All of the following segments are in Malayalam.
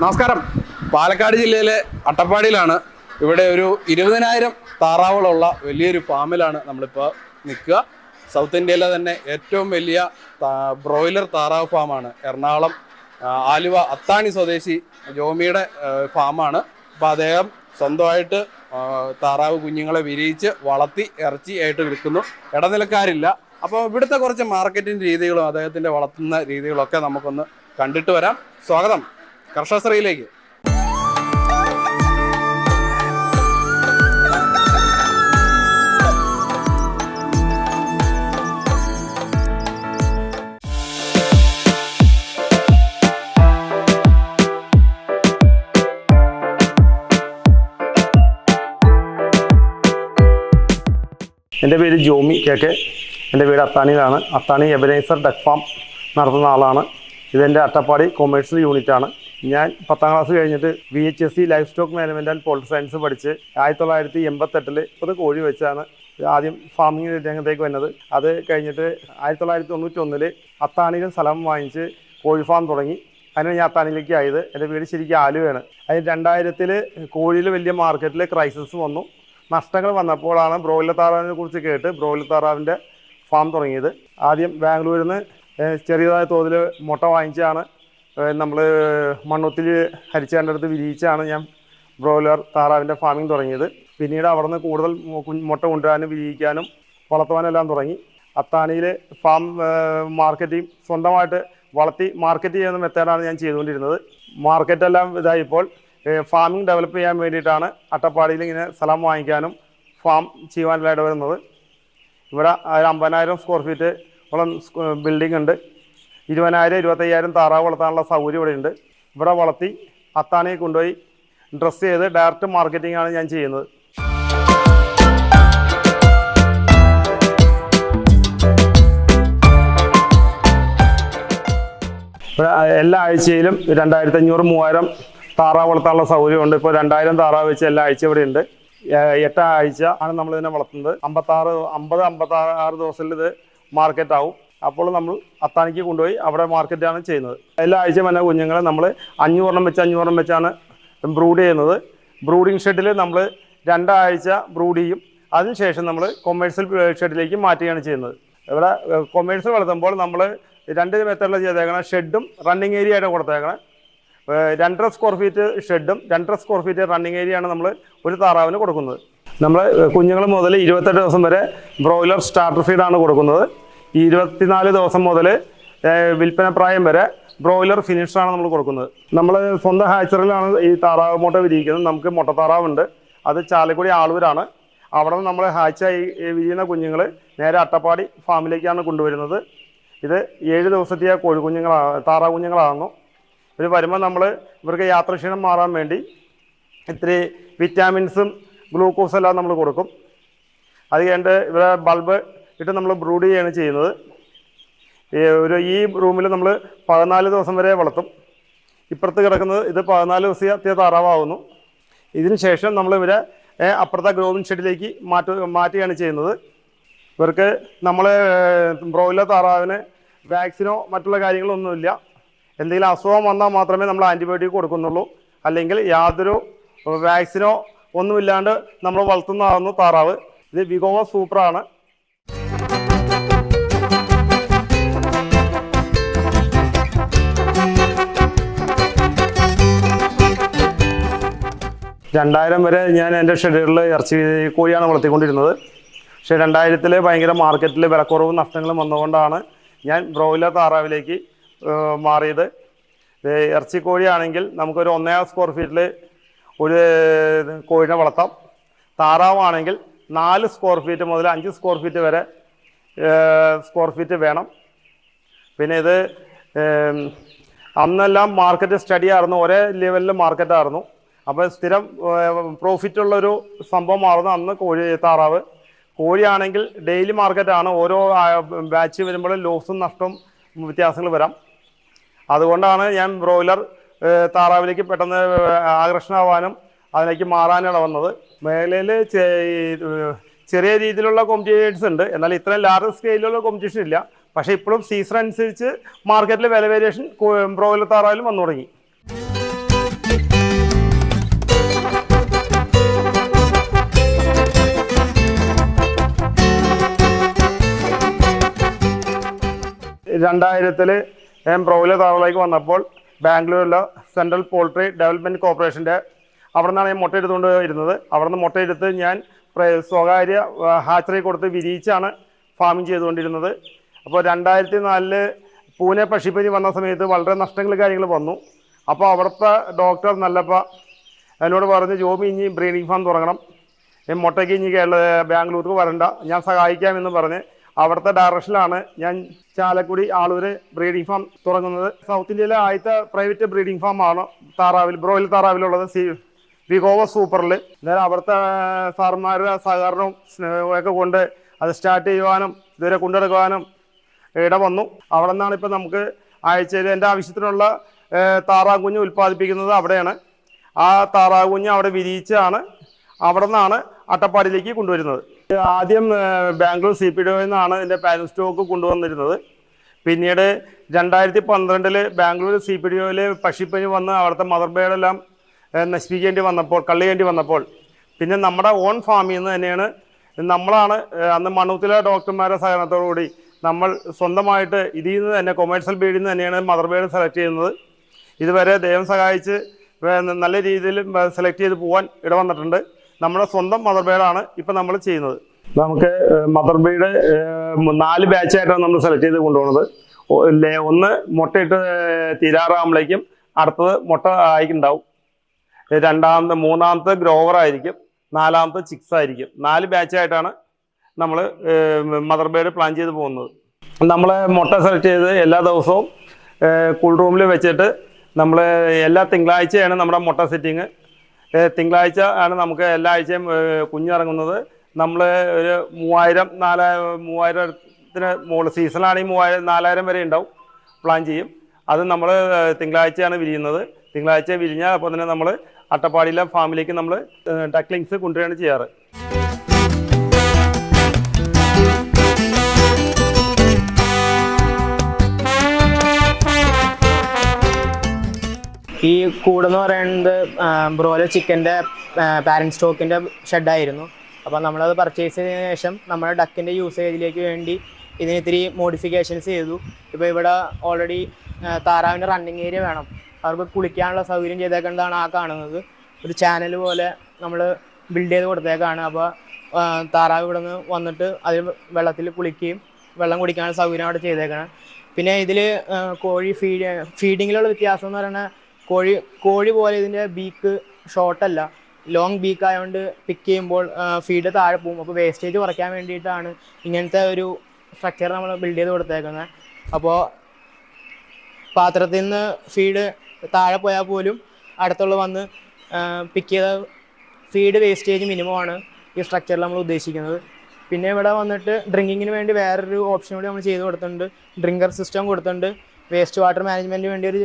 നമസ്കാരം. പാലക്കാട് ജില്ലയിലെ അട്ടപ്പാടിയിലാണ് ഇവിടെ ഒരു ഇരുപതിനായിരം താറാവുകളുള്ള വലിയൊരു ഫാമിലാണ് നമ്മളിപ്പോൾ നിൽക്കുക. സൗത്ത് ഇന്ത്യയിലെ തന്നെ ഏറ്റവും വലിയ ബ്രോയിലർ താറാവ് ഫാമാണ്. എറണാകുളം ആലുവ അത്താണി സ്വദേശി ജോമിയുടെ ഫാമാണ്. അപ്പോൾ അദ്ദേഹം സ്വന്തമായിട്ട് താറാവ് കുഞ്ഞുങ്ങളെ വിരിയിച്ച് വളർത്തി ഇറച്ചി ആയിട്ട് വിൽക്കുന്നു. ഇടനിലക്കാരില്ല. അപ്പോൾ ഇവിടുത്തെ കുറച്ച് മാർക്കറ്റിംഗ് രീതികളും അദ്ദേഹത്തിന്റെ വളർത്തുന്ന രീതികളൊക്കെ നമുക്കൊന്ന് കണ്ടിട്ട് വരാം. സ്വാഗതം. കർഷകശ്രീയിലേക്ക്. എന്റെ പേര് ജോമി കെ കെ. എന്റെ വീട് അത്താണിയിലാണ്. അത്താണി എബനൈസർ ഡക്ക് ഫാം നടത്തുന്ന ആളാണ്. ഇതെന്റെ അട്ടപ്പാടി കൊമേഴ്സ്യൽ യൂണിറ്റാണ്. ഞാൻ പത്താം ക്ലാസ് കഴിഞ്ഞിട്ട് V H S C livestock management and polity science പഠിച്ച് ആയിരത്തി തൊള്ളായിരത്തി എൺപത്തെട്ടിൽ ഒരു കോഴി വെച്ചാണ് ആദ്യം ഫാമിംഗ് രംഗത്തേക്ക് വന്നത്. അത് കഴിഞ്ഞിട്ട് ആയിരത്തി തൊള്ളായിരത്തി തൊണ്ണൂറ്റി ഒന്നിൽ അത്താണിയിൽ സ്ഥലം വാങ്ങിച്ച് കോഴി ഫാം തുടങ്ങി. അതിനാണ് ഞാൻ അത്താണിയിലേക്ക് ആയത്. എന്റെ വീട് ശരിക്കും ആലുവയാണ്. അതിന് രണ്ടായിരത്തിൽ കോഴിയിൽ വലിയ മാർക്കറ്റിൽ ക്രൈസിസ് വന്നു. നഷ്ടങ്ങൾ വന്നപ്പോഴാണ് ബ്രോയിലർ താറാവിനെ കുറിച്ച് കേട്ട് ബ്രോയിലർ താറാവിന്റെ ഫാം തുടങ്ങിയത്. ആദ്യം ബാംഗ്ലൂരിൽ നിന്ന് ചെറിയതായ തോതിൽ മുട്ട വാങ്ങിച്ചാണ് നമ്മൾ മണ്ണൊത്തിൽ ഹരിച്ചാന്റെ അടുത്ത് വിരിയിച്ചാണ് ഞാൻ ബ്രോയിലർ താറാവിന്റെ ഫാമിംഗ് തുടങ്ങിയത്. പിന്നീട് അവിടെ നിന്ന് കൂടുതൽ മുട്ട കൊണ്ടുവരാനും വിരിയിക്കാനും വളർത്തുവാനെല്ലാം തുടങ്ങി. അത്താണിയിൽ ഫാം മാർക്കറ്റിംഗ് സ്വന്തമായിട്ട് വളർത്തി മാർക്കറ്റ് ചെയ്യുന്ന മെത്തേഡാണ് ഞാൻ ചെയ്തുകൊണ്ടിരുന്നത്. മാർക്കറ്റെല്ലാം ഇതായിപ്പോൾ ഫാമിംഗ് ഡെവലപ്പ് ചെയ്യാൻ വേണ്ടിയിട്ടാണ് അട്ടപ്പാടിയിൽ ഇങ്ങനെ സ്ഥലം വാങ്ങിക്കാനും ഫാം ചെയ്യുവാനെല്ലാം ഇടവരുന്നത്. ഇവിടെ ഒരു അമ്പതിനായിരം സ്ക്വയർ ഫീറ്റ് ഉള്ള ബിൽഡിംഗ് ഉണ്ട്. ഇരുപതിനായിരം ഇരുപത്തയ്യായിരം താറാവ് വളർത്താനുള്ള സൗകര്യം ഇവിടെ ഉണ്ട് ഇവിടെ വളർത്തി അത്താണിയെ കൊണ്ടുപോയി ഡ്രസ്സ് ചെയ്ത് ഡയറക്റ്റ് മാർക്കറ്റിംഗ് ആണ് ഞാൻ ചെയ്യുന്നത്. എല്ലാ ആഴ്ചയിലും രണ്ടായിരത്തി അഞ്ഞൂറ് മൂവായിരം താറാവ് വളർത്താനുള്ള സൗകര്യമുണ്ട്. ഇപ്പോൾ രണ്ടായിരം താറാവ് വെച്ച് എല്ലാ ആഴ്ച ഇവിടെ ഉണ്ട്. എട്ടാഴ്ച ആണ് നമ്മൾ ഇതിനെ വളർത്തുന്നത്. അമ്പത്താറ് അമ്പത് അമ്പത്താറ് ദിവസത്തിൽ ഇത് മാർക്കറ്റ് ആവും. അപ്പോൾ നമ്മൾ അത്താണിക്ക് കൊണ്ടുപോയി അവിടെ മാർക്കറ്റാണ് ചെയ്യുന്നത്. എല്ലാ ആഴ്ചയും വന്ന കുഞ്ഞുങ്ങളെ നമ്മൾ അഞ്ഞൂറെണ്ണം വെച്ച് അഞ്ഞൂറെണ്ണം വെച്ചാണ് ബ്രൂഡ് ചെയ്യുന്നത്. ബ്രൂഡിങ് ഷെഡിൽ നമ്മൾ രണ്ടാഴ്ച ബ്രൂഡ് ചെയ്യും. അതിനുശേഷം നമ്മൾ കൊമേഴ്സ്യൽ ഷെഡിലേക്ക് മാറ്റുകയാണ് ചെയ്യുന്നത്. ഇവിടെ കൊമേഴ്സ്യൽ വളർത്തുമ്പോൾ നമ്മൾ രണ്ട് മെത്തേഡിൽ ചെയ്തേക്കണം. ഷെഡും റണ്ണിങ് ഏരിയ ആയിട്ട് കൊടുത്തേക്കണം. രണ്ടര സ്ക്വയർ ഫീറ്റ് ഷെഡും രണ്ടര സ്ക്വയർ ഫീറ്റ് റണ്ണിങ് ഏരിയയാണ് നമ്മൾ ഒരു താറാവിന് കൊടുക്കുന്നത്. നമ്മൾ കുഞ്ഞുങ്ങൾ മുതൽ ഇരുപത്തെട്ട് ദിവസം വരെ ബ്രോയിലർ സ്റ്റാർട്ടർ ഫീഡാണ് കൊടുക്കുന്നത്. ഇരുപത്തിനാല് ദിവസം മുതൽ വിൽപ്പന പ്രായം വരെ ബ്രോയിലർ ഫിനിഷാണ് നമ്മൾ കൊടുക്കുന്നത്. നമ്മൾ സ്വന്തം ഹാച്ചറിലാണ് ഈ താറാവ് മുട്ട വിരിയിക്കുന്നത്. നമുക്ക് മുട്ട താറാവുണ്ട്. അത് ചാലക്കുടി ആളൂരാണ്. അവിടെ നിന്ന് നമ്മൾ ഹാച്ചായി വിരിയുന്ന കുഞ്ഞുങ്ങൾ നേരെ അട്ടപ്പാടി ഫാമിലേക്കാണ് കൊണ്ടുവരുന്നത്. ഇത് ഏഴ് ദിവസത്തെ കോഴി കുഞ്ഞുങ്ങളാണ് താറാവ് കുഞ്ഞുങ്ങളാകുന്നു. ഇവർ വരുമ്പോൾ നമ്മൾ ഇവർക്ക് യാത്രാക്ഷീണം മാറാൻ വേണ്ടി ഇത്തിരി വിറ്റാമിൻസും ഗ്ലൂക്കോസും എല്ലാം നമ്മൾ കൊടുക്കും. അത് കഴിഞ്ഞിട്ട് ഇവരെ ബൾബ് ഇട്ട് നമ്മൾ ബ്രൂഡ് ചെയ്യുകയാണ് ചെയ്യുന്നത്. ഒരു ഈ റൂമിൽ നമ്മൾ പതിനാല് ദിവസം വരെ വളർത്തും. ഇപ്പുറത്ത് കിടക്കുന്നത് ഇത് പതിനാല് ദിവസത്തെ താറാവാകുന്നു ഇതിന് ശേഷം നമ്മൾ ഇവരെ അപ്പുറത്തെ ഗ്രോവിൻ ഷെഡിലേക്ക് മാറ്റ മാറ്റുകയാണ് ചെയ്യുന്നത്. ഇവർക്ക് നമ്മൾ ബ്രോയിലർ താറാവിന് വാക്സിനോ മറ്റുള്ള കാര്യങ്ങളൊന്നുമില്ല. എന്തെങ്കിലും അസുഖം വന്നാൽ മാത്രമേ നമ്മൾ ആന്റിബയോട്ടിക് കൊടുക്കുന്നുള്ളൂ. അല്ലെങ്കിൽ യാതൊരു വാക്സിനോ ഒന്നുമില്ലാണ്ട് നമ്മൾ വളർത്തുന്നതാകുന്നു താറാവ്. ഇത് വിഗോവ സൂപ്പറാണ്. രണ്ടായിരം വരെ ഞാൻ എന്റെ ഷെഡ്യൂളിൽ ഇറച്ചി കോഴിയാണ് വളർത്തിക്കൊണ്ടിരുന്നത്. പക്ഷേ രണ്ടായിരത്തിൽ ഭയങ്കര മാർക്കറ്റിൽ വിലക്കുറവും നഷ്ടങ്ങളും വന്നുകൊണ്ടാണ് ഞാൻ ബ്രോയിലർ താറാവിലേക്ക് മാറിയത്. ഇറച്ചി കോഴിയാണെങ്കിൽ നമുക്കൊരു ഒന്നേ സ്ക്വയർ ഫീറ്റിൽ ഒരു കോഴിനെ വളർത്താം. താറാവാണെങ്കിൽ നാല് സ്ക്വയർ ഫീറ്റ് മുതൽ അഞ്ച് സ്ക്വയർ ഫീറ്റ് വരെ സ്ക്വയർ ഫീറ്റ് വേണം. പിന്നെ ഇത് അന്നെല്ലാം മാർക്കറ്റ് സ്റ്റഡി ആയിരുന്നു. ഒരേ ലെവലിൽ മാർക്കറ്റ് ആയിരുന്നു. അപ്പോൾ സ്ഥിരം പ്രോഫിറ്റ് ഉള്ളൊരു സംഭവം മാറുന്നു അന്ന് കോഴി താറാവ്. കോഴിയാണെങ്കിൽ ഡെയിലി മാർക്കറ്റാണ്. ഓരോ ബാച്ച് വരുമ്പോൾ ലോസും നഷ്ടവും വ്യത്യാസങ്ങൾ വരാം. അതുകൊണ്ടാണ് ഞാൻ ബ്രോയിലർ താറാവിലേക്ക് പെട്ടെന്ന് ആകർഷണമാവാനും അതിലേക്ക് മാറാനാണ് വന്നത്. മേഖലയിൽ ചെറിയ രീതിയിലുള്ള കോമ്പറ്റീഷൻസ് ഉണ്ട്. എന്നാൽ ഇത്രയും ലാർജ് സ്കെയിലുള്ള കോമ്പറ്റീഷൻ ഇല്ല. പക്ഷേ ഇപ്പോഴും സീസൺ അനുസരിച്ച് മാർക്കറ്റിലെ വില വേരിയേഷൻ ബ്രോയിലർ താറാവിലും വന്നു തുടങ്ങി. രണ്ടായിരത്തിൽ ഞാൻ ബ്രോയിലർ താറാവിലേക്ക് വന്നപ്പോൾ ബാംഗ്ലൂരിലെ സെൻട്രൽ പോൾട്രി ഡെവലപ്മെന്റ് കോർപ്പറേഷന്റെ അവിടെ നിന്നാണ് ഞാൻ മുട്ട എടുത്തുകൊണ്ട് ഇരുന്നത്. അവിടെ നിന്ന് മുട്ടയെടുത്ത് ഞാൻ പ്ര- സ്വകാര്യ ഹാച്ചറി കൊടുത്ത് വിരിയിച്ചാണ് ഫാമിംഗ് ചെയ്തുകൊണ്ടിരുന്നത്. അപ്പോൾ രണ്ടായിരത്തി നാലിൽ പൂനെ പക്ഷിപ്പനി വന്ന സമയത്ത് വളരെ നഷ്ടങ്ങൾ കാര്യങ്ങൾ വന്നു. അപ്പോൾ അവിടുത്തെ ഡോക്ടർ നല്ലപ്പ എന്നോട് പറഞ്ഞ് ജോബി ഇനി ബ്രീഡിംഗ് ഫാം തുടങ്ങണം. മുട്ടയ്ക്ക് ഇനി കേരള ബാംഗ്ലൂർക്ക് വരണ്ട. ഞാൻ സഹായിക്കാമെന്ന് പറഞ്ഞ് അവിടുത്തെ ഡയറക്ഷനിലാണ് ഞാൻ ചാലക്കുടി ആളൂര് ബ്രീഡിംഗ് ഫാം തുടങ്ങുന്നത്. സൗത്ത് ഇന്ത്യയിലെ ആദ്യത്തെ പ്രൈവറ്റ് ബ്രീഡിംഗ് ഫാം ആണ് താറാവിൽ ബ്രോയിൽ താറാവിലുള്ളത് സി വിഗോവ സൂപ്പറിൽ എന്നാലും അവിടുത്തെ സാറന്മാരുടെ സഹകരണവും ഒക്കെ കൊണ്ട് അത് സ്റ്റാർട്ട് ചെയ്യുവാനും ഇതുവരെ കൊണ്ടെടുക്കുവാനും ഇട വന്നു. അവിടെ നിന്നാണ് ഇപ്പം നമുക്ക് ആഴ്ചയിൽ എന്റെ ആവശ്യത്തിനുള്ള താറാകുഞ്ഞ് ഉൽപ്പാദിപ്പിക്കുന്നത് അവിടെയാണ്. ആ താറാകുഞ്ഞ് അവിടെ വിരിയിച്ചാണ് അവിടെ നിന്നാണ് അട്ടപ്പാടിയിലേക്ക് കൊണ്ടുവരുന്നത്. ആദ്യം ബാംഗ്ലൂർ സി പി ഡിയിൽ നിന്നാണ് ഇതിന്റെ പാനൽ സ്റ്റോക്ക് കൊണ്ടുവന്നിരുന്നത്. പിന്നീട് രണ്ടായിരത്തി പന്ത്രണ്ടിൽ ബാംഗ്ലൂർ സി പി ഡിഒയിൽ പക്ഷിപ്പനി വന്ന് അവിടുത്തെ മദർ ബേഡെല്ലാം നശിപ്പിക്കേണ്ടി വന്നപ്പോൾ കള്ളിയേണ്ടി വന്നപ്പോൾ പിന്നെ നമ്മുടെ ഓൺ ഫാമിൽ നിന്ന് തന്നെയാണ് നമ്മളാണ് അന്ന് മണ്ണൂത്തിലെ ഡോക്ടർമാരുടെ സഹകരണത്തോടുകൂടി നമ്മൾ സ്വന്തമായിട്ട് ഇതിൽ നിന്ന് തന്നെ കൊമേഴ്സ്യൽ ബീഡിൽ നിന്ന് തന്നെയാണ് മദർ ബേഡ് സെലക്ട് ചെയ്യുന്നത്. ഇതുവരെ ദൈവം സഹായിച്ച് നല്ല രീതിയിൽ സെലക്ട് ചെയ്ത് പോകാൻ ഇടവന്നിട്ടുണ്ട്. നമ്മുടെ സ്വന്തം മദർ ബേഡാണ് ഇപ്പം നമ്മൾ ചെയ്യുന്നത്. നമുക്ക് മദർ ബേഡ് നാല് ബാച്ചായിട്ടാണ് നമ്മൾ സെലക്ട് ചെയ്ത് കൊണ്ടുപോകുന്നത് ഒന്ന് മുട്ടയിട്ട് തീരാറാകുമ്പോഴേക്കും അടുത്തത് മുട്ട ആയിട്ടുണ്ടാവും രണ്ടാമത്തെ മൂന്നാമത്തെ ഗ്രോവർ ആയിരിക്കും നാലാമത്തെ ചിക്സ് ആയിരിക്കും. നാല് ബാച്ചായിട്ടാണ് നമ്മൾ മദർ ബേഡ് പ്ലാൻ ചെയ്ത് പോകുന്നത്. നമ്മൾ മുട്ട സെലക്ട് ചെയ്ത് എല്ലാ ദിവസവും കൂൾ റൂമിൽ വെച്ചിട്ട് നമ്മൾ എല്ലാ തിങ്കളാഴ്ചയാണ് നമ്മുടെ മുട്ട സെറ്റിങ് തിങ്കളാഴ്ച ആണ് നമുക്ക് എല്ലാ ആഴ്ചയും കുഞ്ഞിറങ്ങുന്നത്. നമ്മൾ ഒരു മൂവായിരം നാല മൂവായിരത്തിന് മുകളിൽ സീസണാണെങ്കിൽ മൂവായിരം നാലായിരം വരെ ഉണ്ടാവും പ്ലാൻ ചെയ്യും. അത് നമ്മൾ തിങ്കളാഴ്ചയാണ് വിരിയുന്നത്. തിങ്കളാഴ്ച വിരിഞ്ഞാൽ അപ്പോൾ തന്നെ നമ്മൾ അട്ടപ്പാടിയിലെ ഫാമിലേക്ക് നമ്മൾ ടക്ലിങ്സ് കൊണ്ടുവരികയാണ് ചെയ്യാറ്. ഈ കൂടെന്ന് പറയുന്നത് ബ്രോയിലർ ചിക്കന്റെ പാരന്റ് സ്റ്റോക്കിന്റെ ഷെഡായിരുന്നു അപ്പോൾ നമ്മളത് പർച്ചേസ് ചെയ്തതിന് ശേഷം നമ്മുടെ ഡക്കിന്റെ യൂസേജിലേക്ക് വേണ്ടി ഇതിന് ഇത്തിരി മോഡിഫിക്കേഷൻസ് ചെയ്തു. ഇപ്പോൾ ഇവിടെ ഓൾറെഡി താറാവിന്റെ റണ്ണിങ് ഏരിയ വേണം. അവർക്ക് കുളിക്കാനുള്ള സൗകര്യം ചെയ്തേക്കേണ്ടതാണ് ആ കാണുന്നത്. ഒരു ചാനൽ പോലെ നമ്മൾ ബിൽഡ് ചെയ്ത് കൊടുത്തേക്കാണ്. അപ്പോൾ താറാവ് ഇവിടെ നിന്ന് വന്നിട്ട് അതിൽ വെള്ളത്തിൽ കുളിക്കുകയും വെള്ളം കുടിക്കാനുള്ള സൗകര്യം അവിടെ ചെയ്തേക്കണം. പിന്നെ ഇതിൽ കോഴി ഫീഡ് ഫീഡിങ്ങിലുള്ള വ്യത്യാസം എന്ന് പറയുന്നത് കോഴി കോഴി പോലെ ഇതിന്റെ ബീക്ക് ഷോർട്ട് അല്ല. ലോങ് ബീക്ക് ആയതുകൊണ്ട് പിക്ക് ചെയ്യുമ്പോൾ ഫീഡ് താഴെ പോകും. അപ്പോൾ വേസ്റ്റേജ് കുറയ്ക്കാൻ വേണ്ടിയിട്ടാണ് ഇങ്ങനത്തെ ഒരു സ്ട്രക്ചർ നമ്മൾ ബിൽഡ് ചെയ്ത് കൊടുത്തേക്കുന്നത് അപ്പോൾ പാത്രത്തിൽ നിന്ന് ഫീഡ് താഴെ പോയാൽ പോലും അടുത്തുള്ള വന്ന് പിക്ക് ചെയ്ത ഫീഡ് വേസ്റ്റേജ് മിനിമമാണ് ഈ സ്ട്രക്ചറിൽ നമ്മൾ ഉദ്ദേശിക്കുന്നത്. പിന്നെ ഇവിടെ വന്നിട്ട് ഡ്രിങ്കിങ്ങിന് വേണ്ടി വേറൊരു ഓപ്ഷൻ കൂടി നമ്മൾ ചെയ്ത് കൊടുത്തിട്ടുണ്ട്. ഡ്രിങ്കർ സിസ്റ്റം കൊടുത്തിട്ടുണ്ട്. വേസ്റ്റ് വാട്ടർ മാനേജ്മെന്റിന് വേണ്ടി ഒരു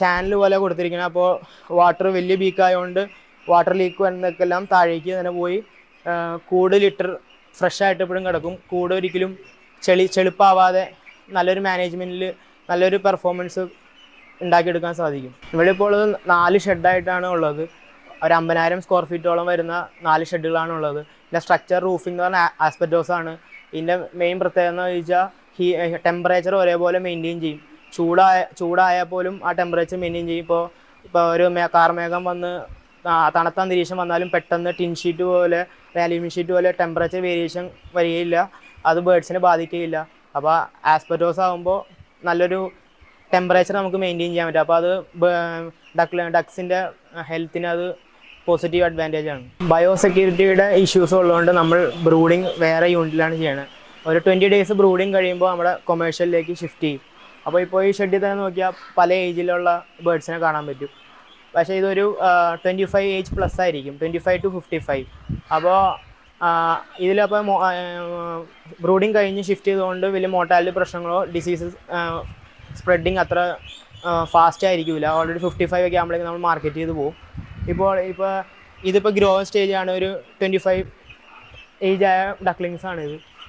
ചാനൽ പോലെ കൊടുത്തിരിക്കുന്നത് അപ്പോൾ വാട്ടർ വലിയ ബീക്ക് ആയതുകൊണ്ട് വാട്ടർ ലീക്ക് വരുന്നതൊക്കെല്ലാം താഴേക്ക് തന്നെ പോയി. കൂട് ലിറ്റർ ഫ്രഷ് ആയിട്ട് എപ്പോഴും കിടക്കും. കൂട് ഒരിക്കലും ചെളി ചെളുപ്പാവാതെ നല്ലൊരു മാനേജ്മെന്റിൽ നല്ലൊരു പെർഫോമൻസ് ഉണ്ടാക്കിയെടുക്കാൻ സാധിക്കും. ഇവിടെ ഇപ്പോൾ ഉള്ളത് നാല് ഷെഡായിട്ടാണ് ഉള്ളത്. ഒരു അമ്പതിനായിരം സ്ക്വയർ ഫീറ്റോളം വരുന്ന നാല് ഷെഡുകളാണ് ഉള്ളത്. പിന്നെ സ്ട്രക്ചർ റൂഫിംഗ് എന്ന് പറഞ്ഞാൽ ആസ്പെറ്റോസാണ് ഇതിന്റെ മെയിൻ പ്രത്യേകത എന്ന് ചോദിച്ചാൽ ഹീ ടെമ്പറേച്ചർ ഒരേപോലെ മെയിന്റെയിൻ ചെയ്യും. ചൂടായ ചൂടായാൽ പോലും ആ ടെമ്പറേച്ചർ മെയിന്റെയിൻ ചെയ്യും. ഇപ്പോൾ ഇപ്പോൾ ഒരു കാർമേഘം വന്ന് തണുത്ത അന്തരീക്ഷം വന്നാലും പെട്ടെന്ന് ടിൻ ഷീറ്റ് പോലെ അലൂമിനിയം ഷീറ്റ് പോലെ ടെമ്പറേച്ചർ വേരിയേഷൻ വരികയില്ല. അത് ബേഡ്സിനെ ബാധിക്കുകയില്ല. അപ്പോൾ ആസ്പെറ്റോസ് ആകുമ്പോൾ നല്ലൊരു ടെമ്പറേച്ചർ നമുക്ക് മെയിന്റെയിൻ ചെയ്യാൻ പറ്റും. അപ്പോൾ അത് ഡക്ക് ഡക്സിന്റെ ഹെൽത്തിന് അത് പോസിറ്റീവ് അഡ്വാന്റേജ് ആണ്. ബയോ സെക്യൂരിറ്റിയുടെ ഇഷ്യൂസ് ഉള്ളതുകൊണ്ട് നമ്മൾ ബ്രൂഡിങ് വേറെ യൂണിറ്റിലാണ് ചെയ്യുന്നത് ഒരു ട്വന്റി ഡേയ്സ് ബ്രൂഡിങ് കഴിയുമ്പോൾ നമ്മുടെ കൊമേഴ്ഷ്യലിലേക്ക് ഷിഫ്റ്റ് ചെയ്യും. അപ്പോൾ ഇപ്പോൾ ഈ ഷെഡിൽ തന്നെ നോക്കിയാൽ പല ഏജിലുള്ള ബേഡ്സിനെ കാണാൻ പറ്റും. പക്ഷേ ഇതൊരു ട്വന്റി ഫൈവ് ഏജ് പ്ലസ് ആയിരിക്കും. Twenty five to fifty five അപ്പോൾ ഇതിലപ്പോൾ ബ്രൂഡിങ് കഴിഞ്ഞ് ഷിഫ്റ്റ് ചെയ്തുകൊണ്ട് വലിയ മോർട്ടാലിറ്റി പ്രശ്നങ്ങളോ ഡിസീസസ് സ്പ്രെഡിങ് അത്ര ഫാസ്റ്റ് ആയിരിക്കില്ല ഓൾറെഡി ഫിഫ്റ്റി ഫൈവ് ഒക്കെ ആകുമ്പോഴേക്കും നമ്മൾ മാർക്കറ്റ് ചെയ്ത് പോകും ഇപ്പോൾ ഇപ്പോൾ ഇതിപ്പോൾ ഗ്രോ സ്റ്റേജ് ആണ് ഒരു ട്വന്റി ഫൈവ് ഏജ് ആയ ഡക്ലിങ്സ് ആണ്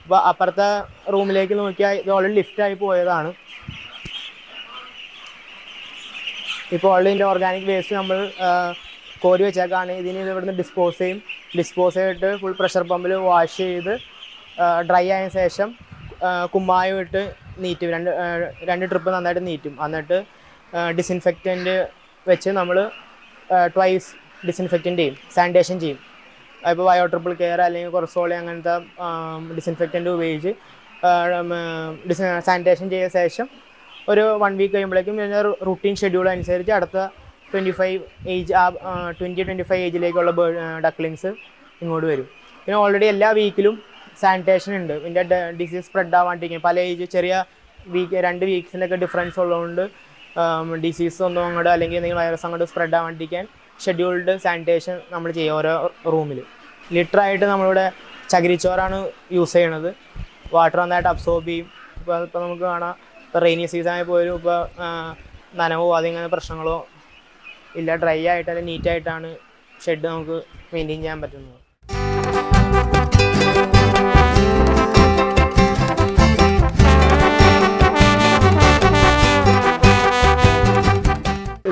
അപ്പോൾ അപ്പുറത്തെ റൂമിലേക്ക് നോക്കിയാൽ ഇത് ഓൾറെഡി ലിഫ്റ്റ് ആയി പോയതാണ്. ഇപ്പോൾ ഓൾറെഡി ഇതിന്റെ ഓർഗാനിക് വേസ്റ്റ് നമ്മൾ കോരി വെച്ചേക്കാണ്. ഇതിന് ഇത് ഇവിടുന്ന് ഡിസ്പോസ് ചെയ്യും. ഡിസ്പോസ് ചെയ്തിട്ട് ഫുൾ പ്രഷർ പമ്പിൽ വാഷ് ചെയ്ത് ഡ്രൈ ആയ ശേഷം കുമ്മായം ഇട്ട് നീറ്റും. രണ്ട് രണ്ട് ട്രിപ്പ് നന്നായിട്ട് നീറ്റും. എന്നിട്ട് ഡിസിൻഫെക്റ്റന്റ് വെച്ച് നമ്മൾ ട്വൈസ് ഡിസിൻഫെക്റ്റന്റ് ചെയ്യും. സാനിറ്റേഷൻ ചെയ്യും. ഇപ്പോൾ ബയോ ട്രിപ്പിൾ കെയർ അല്ലെങ്കിൽ കൊറസോളി അങ്ങനത്തെ ഡിസിൻഫെക്റ്റന്റ് ഉപയോഗിച്ച് ഡിസ് സാനിറ്റേഷൻ ചെയ്ത ശേഷം ഒരു വൺ വീക്ക് കഴിയുമ്പോഴേക്കും ഇതിന്റെ റുട്ടീൻ ഷെഡ്യൂൾ അനുസരിച്ച് അടുത്ത ട്വന്റി ഫൈവ് ഏജ് ആ ട്വന്റി ട്വന്റി ഫൈവ് ഏജിലേക്കുള്ള ഡക്ലിങ്സ് ഇങ്ങോട്ട് വരും. പിന്നെ ഓൾറെഡി എല്ലാ വീക്കിലും സാനിറ്റേഷൻ ഉണ്ട്. ഇതിന്റെ ഡിസീസ് സ്പ്രെഡ് ആവാണ്ടിരിക്കും പല ഏജ് ചെറിയ വീക്ക് രണ്ട് വീക്സിലൊക്കെ ഡിഫറൻസ് ഉള്ളതുകൊണ്ട് ഡിസീസ് ഒന്നും അങ്ങോട്ട് അല്ലെങ്കിൽ എന്തെങ്കിലും വൈറസ് അങ്ങോട്ട് സ്പ്രെഡ് ആവാണ്ടിരിക്കാൻ ഷെഡ്യൂൾഡ് സാനിറ്റേഷൻ നമ്മൾ ചെയ്യും ഓരോ റൂമിൽ ലിറ്ററായിട്ട് നമ്മളിവിടെ ചകിരിച്ചോറാണ് യൂസ് ചെയ്യണത്. വാട്ടർ നന്നായിട്ട് അബ്സോർബ് ചെയ്യും. ഇപ്പോൾ ഇപ്പോൾ നമുക്ക് കാണാം. ഇപ്പോൾ റെയിനി സീസൺ ആയി പോലും ഇപ്പോൾ നനവോ അതിങ്ങനെ പ്രശ്നങ്ങളോ ഇല്ല. ഡ്രൈ ആയിട്ട് അല്ലെങ്കിൽ നീറ്റായിട്ടാണ് ഷെഡ് നമുക്ക് മെയിന്റെയിൻ ചെയ്യാൻ പറ്റുന്നത്.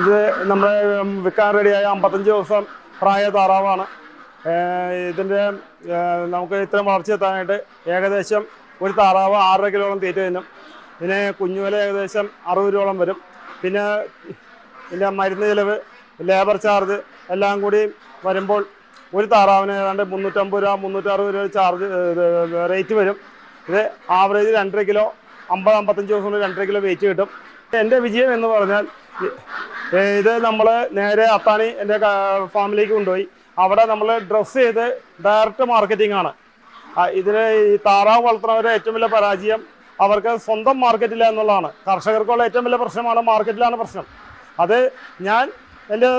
ഇത് നമ്മുടെ വിൽക്കാൻ റെഡിയായ അമ്പത്തഞ്ച് ദിവസം പ്രായ താറാവാണ്. ഇതിന്റെ നമുക്ക് ഇത്രയും വളർച്ച എത്താനായിട്ട് ഏകദേശം ഒരു താറാവ് ആറര കിലോളം തീറ്റ തിന്നും ഇതിന് കുഞ്ഞുവില ഏകദേശം അറുപത് രൂപയോളം വരും. പിന്നെ ഇതിന്റെ മരുന്ന് ചിലവ് ലേബർ ചാർജ് എല്ലാം കൂടി വരുമ്പോൾ ഒരു താറാവിന് ഏതാണ്ട് മുന്നൂറ്റമ്പത് രൂപ മുന്നൂറ്ററുപത് രൂപ ചാർജ് റേറ്റ് വരും. ഇത് ആവറേജ് രണ്ടര കിലോ അമ്പത് അമ്പത്തഞ്ച് ദിവസം കൊണ്ട് രണ്ടര കിലോ വെയിറ്റ് കിട്ടും. എന്റെ വിജയം എന്ന് പറഞ്ഞാൽ ഇത് നമ്മൾ നേരെ അത്താണി എന്റെ ഫാമിലേക്ക് കൊണ്ടുപോയി. അവിടെ നമ്മൾ ഡ്രസ്സ് ചെയ്ത് ഡയറക്റ്റ് മാർക്കറ്റിംഗ് ആണ്. ഇതിന് ഈ താറാവ് വളർത്തുന്നവരുടെ ഏറ്റവും വലിയ പരാജയം അവർക്ക് സ്വന്തം മാർക്കറ്റില്ല എന്നുള്ളതാണ്. കർഷകർക്കുള്ള ഏറ്റവും വലിയ പ്രശ്നമാണ് മാർക്കറ്റിലാണ് പ്രശ്നം. അത് ഞാൻ എന്റെ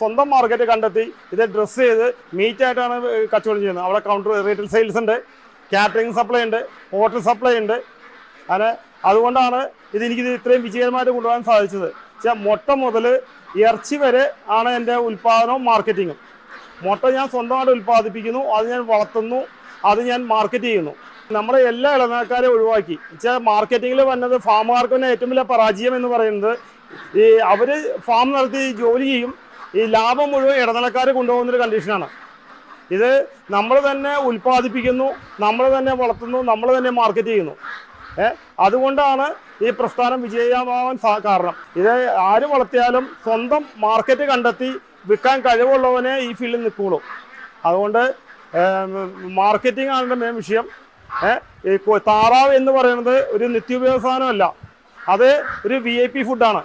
സ്വന്തം മാർക്കറ്റ് കണ്ടെത്തി ഇത് ഡ്രസ്സ് ചെയ്ത് മീറ്റായിട്ടാണ് കച്ചവടം ചെയ്യുന്നത്. അവിടെ കൗണ്ടർ റീറ്റെയിൽ സെയിൽസ് ഉണ്ട് കാറ്ററിംഗ് സപ്ലൈ ഉണ്ട് ഹോട്ടൽ സപ്ലൈ ഉണ്ട്. അങ്ങനെ അതുകൊണ്ടാണ് ഇത് എനിക്കിത് ഇത്രയും വിജയകരമായിട്ട് കൊണ്ടുപോകാൻ സാധിച്ചത്. മുട്ട മുതൽ ഇറച്ചി വരെ ആണ് എന്റെ ഉൽപ്പാദനവും മാർക്കറ്റിങ്ങും. മുട്ട ഞാൻ സ്വന്തമായിട്ട് ഉൽപ്പാദിപ്പിക്കുന്നു അത് ഞാൻ വളർത്തുന്നു അത് ഞാൻ മാർക്കറ്റ് ചെയ്യുന്നു. നമ്മുടെ എല്ലാ ഇളനാക്കാരെയും ഒഴിവാക്കി. വെച്ചാൽ മാർക്കറ്റിങ്ങിൽ വന്നത് ഫാമുകാർക്ക് തന്നെ ഏറ്റവും വലിയ പരാജയം എന്ന് പറയുന്നത് ഈ അവർ ഫാം നടത്തി ജോലി ചെയ്യും ഈ ലാഭം മുഴുവൻ ഇടനിലക്കാർ കൊണ്ടുപോകുന്നൊരു കണ്ടീഷനാണ് ഇത് നമ്മൾ തന്നെ ഉൽപ്പാദിപ്പിക്കുന്നു നമ്മൾ തന്നെ വളർത്തുന്നു നമ്മൾ തന്നെ മാർക്കറ്റ് ചെയ്യുന്നു. അതുകൊണ്ടാണ് ഈ പ്രസ്ഥാനം വിജയമാവാൻ കാരണം. ഇത് ആര് വളർത്തിയാലും സ്വന്തം മാർക്കറ്റ് കണ്ടെത്തി വിൽക്കാൻ കഴിവുള്ളവനെ ഈ ഫീൽഡിൽ നിൽക്കുള്ളൂ. അതുകൊണ്ട് മാർക്കറ്റിംഗ് ആണ് മെയിൻ വിഷയം. ഈ താറാവ് എന്ന് പറയുന്നത് ഒരു നിത്യോപയോഗ സാധനമല്ല അത് ഒരു വി ഐ പി ഫുഡാണ്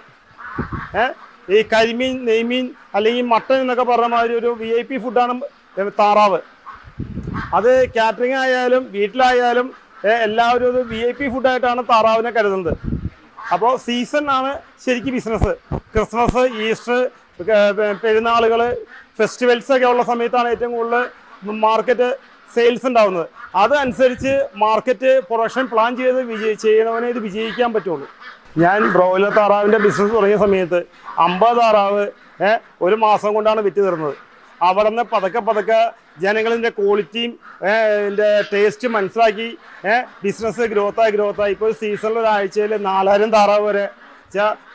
ഈ കരിമീൻ നെയ്മീൻ അല്ലെങ്കിൽ മട്ടൻ എന്നൊക്കെ പറഞ്ഞ മാതിരി ഒരു വി ഐ പി ഫുഡാണ് താറാവ്. അത് കാറ്ററിംഗ് ആയാലും വീട്ടിലായാലും എല്ലാവരും ഒരു വി ഐ പി ഫുഡായിട്ടാണ് താറാവിനെ കരുതുന്നത്. അപ്പോൾ സീസൺ ആണ് ശരിക്കും ബിസിനസ് ക്രിസ്മസ് ഈസ്റ്റർ പെരുന്നാളുകൾ ഫെസ്റ്റിവൽസ് ഒക്കെ ഉള്ള സമയത്താണ് ഏറ്റവും കൂടുതൽ മാർക്കറ്റ് സെയിൽസ് ഉണ്ടാവുന്നത്. അതനുസരിച്ച് മാർക്കറ്റ് പ്രൊഡക്ഷൻ പ്ലാൻ ചെയ്ത് വിജയി ചെയ്യണവനെ ഇത് വിജയിക്കാൻ പറ്റുള്ളൂ. ഞാൻ ബ്രോയിലർ താറാവിന്റെ ബിസിനസ് തുടങ്ങിയ സമയത്ത് അമ്പത് താറാവ് ഒരു മാസം കൊണ്ടാണ് വിറ്റ് തീർന്നത്. അവിടെ നിന്ന് പതുക്കെ പതുക്കെ ജനങ്ങളിന്റെ ക്വാളിറ്റിയും ഇതിന്റെ ടേസ്റ്റ് മനസ്സിലാക്കി. ബിസിനസ് ഗ്രോത്തായി ഗ്രോത്തായി ഇപ്പോൾ സീസണിൽ ഒരാഴ്ചയിൽ നാലായിരം താറാവ് വരെ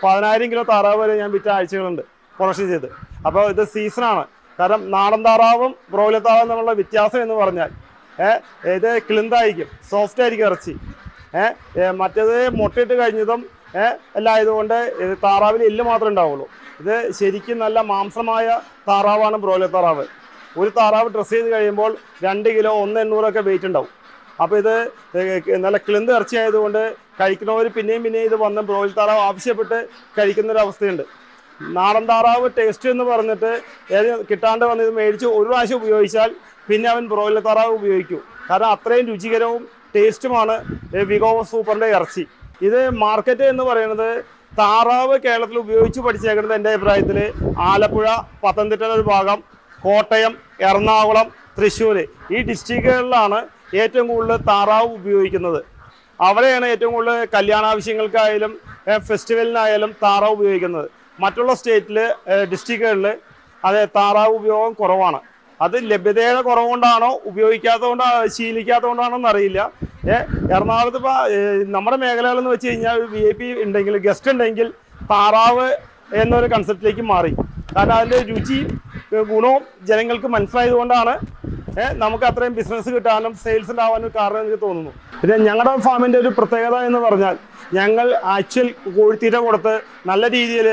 പതിനായിരം കിലോ താറാവ് വരെ ഞാൻ വിറ്റ ആഴ്ചകളുണ്ട് പ്രൊഡക്ഷൻ ചെയ്ത്. അപ്പോൾ ഇത് സീസണാണ് കാരണം നാടൻ താറാവും ബ്രോയിലർ താറാവും തമ്മിലുള്ള വ്യത്യാസം എന്ന് പറഞ്ഞാൽ ഇത് ക്ലിന്തായിരിക്കും സോഫ്റ്റ് ആയിരിക്കും ഇറച്ചി. മറ്റേത് മുട്ടയിട്ട് കഴിഞ്ഞതും എല്ലാം ആയതുകൊണ്ട് താറാവിൽ എല്ല് മാത്രമേ ഉണ്ടാവുള്ളൂ. ഇത് ശരിക്കും നല്ല മാംസമായ താറാവാണ് ബ്രോയിലർ താറാവ്. ഒരു താറാവ് ഡ്രസ്സ് ചെയ്ത് കഴിയുമ്പോൾ രണ്ട് കിലോ ഒന്ന് എണ്ണൂറൊക്കെ വെയിറ്റ് ഉണ്ടാവും. അപ്പോൾ ഇത് നല്ല ക്ലിന്ത് ഇറച്ചി ആയതുകൊണ്ട് കഴിക്കുന്നവർ പിന്നെയും പിന്നെയും ഇത് വന്ന് ബ്രോയിലർ താറാവ് ആവശ്യപ്പെട്ട് കഴിക്കുന്നൊരവസ്ഥയുണ്ട്. നാടൻ താറാവ് ടേസ്റ്റ് എന്ന് പറഞ്ഞിട്ട് ഏത് കിട്ടാണ്ട് വന്ന് ഇത് മേടിച്ച് ഒരു പ്രാവശ്യം ഉപയോഗിച്ചാൽ പിന്നെ അവൻ ബ്രോയിലർ താറാവ് ഉപയോഗിക്കും. കാരണം അത്രയും രുചികരവും ടേസ്റ്റുമാണ് വിഗോവ വിഗോ സൂപ്പറിന്റെ ഇറച്ചി. ഇത് മാർക്കറ്റ് എന്ന് പറയുന്നത് താറാവ് കേരളത്തിൽ ഉപയോഗിച്ച് പഠിച്ചേക്കുന്നത് എന്റെ അഭിപ്രായത്തിൽ ആലപ്പുഴ പത്തനംതിട്ട ഒരു ഭാഗം കോട്ടയം എറണാകുളം തൃശ്ശൂർ ഈ ഡിസ്ട്രിക്റ്റുകളിലാണ് ഏറ്റവും കൂടുതൽ താറാവ് ഉപയോഗിക്കുന്നത്. അവിടെയാണ് ഏറ്റവും കൂടുതൽ കല്യാണാവശ്യങ്ങൾക്കായാലും ഫെസ്റ്റിവലിനായാലും താറാവ് ഉപയോഗിക്കുന്നത്. മറ്റുള്ള സ്റ്റേറ്റിൽ ഡിസ്ട്രിക്റ്റുകളിൽ അതെ താറാവ് ഉപയോഗം കുറവാണ്. അത് ലഭ്യതയുടെ കുറവുകൊണ്ടാണോ ഉപയോഗിക്കാത്തതുകൊണ്ടോ ശീലിക്കാത്തതുകൊണ്ടാണോ എന്നറിയില്ല എറണാകുളത്ത് ഇപ്പോൾ നമ്മുടെ മേഖലകളെന്ന് വെച്ച് കഴിഞ്ഞാൽ വി ഐ പി ഉണ്ടെങ്കിൽ ഗസ്റ്റ് ഉണ്ടെങ്കിൽ താറാവ് എന്നൊരു കൺസെപ്റ്റിലേക്ക് മാറി. കാരണം അതിന്റെ രുചി ഗുണവും ജനങ്ങൾക്ക് മനസ്സിലായതുകൊണ്ടാണ് നമുക്ക് അത്രയും ബിസിനസ് കിട്ടാനും സെയിൽസ് ഉണ്ടാവാനും കാരണം എനിക്ക് തോന്നുന്നു. പിന്നെ ഞങ്ങളുടെ ഫാമിന്റെ ഒരു പ്രത്യേകത എന്ന് പറഞ്ഞാൽ ഞങ്ങൾ ആക്ച്വൽ കോഴിത്തീറ്റ കൊടുത്ത് നല്ല രീതിയിൽ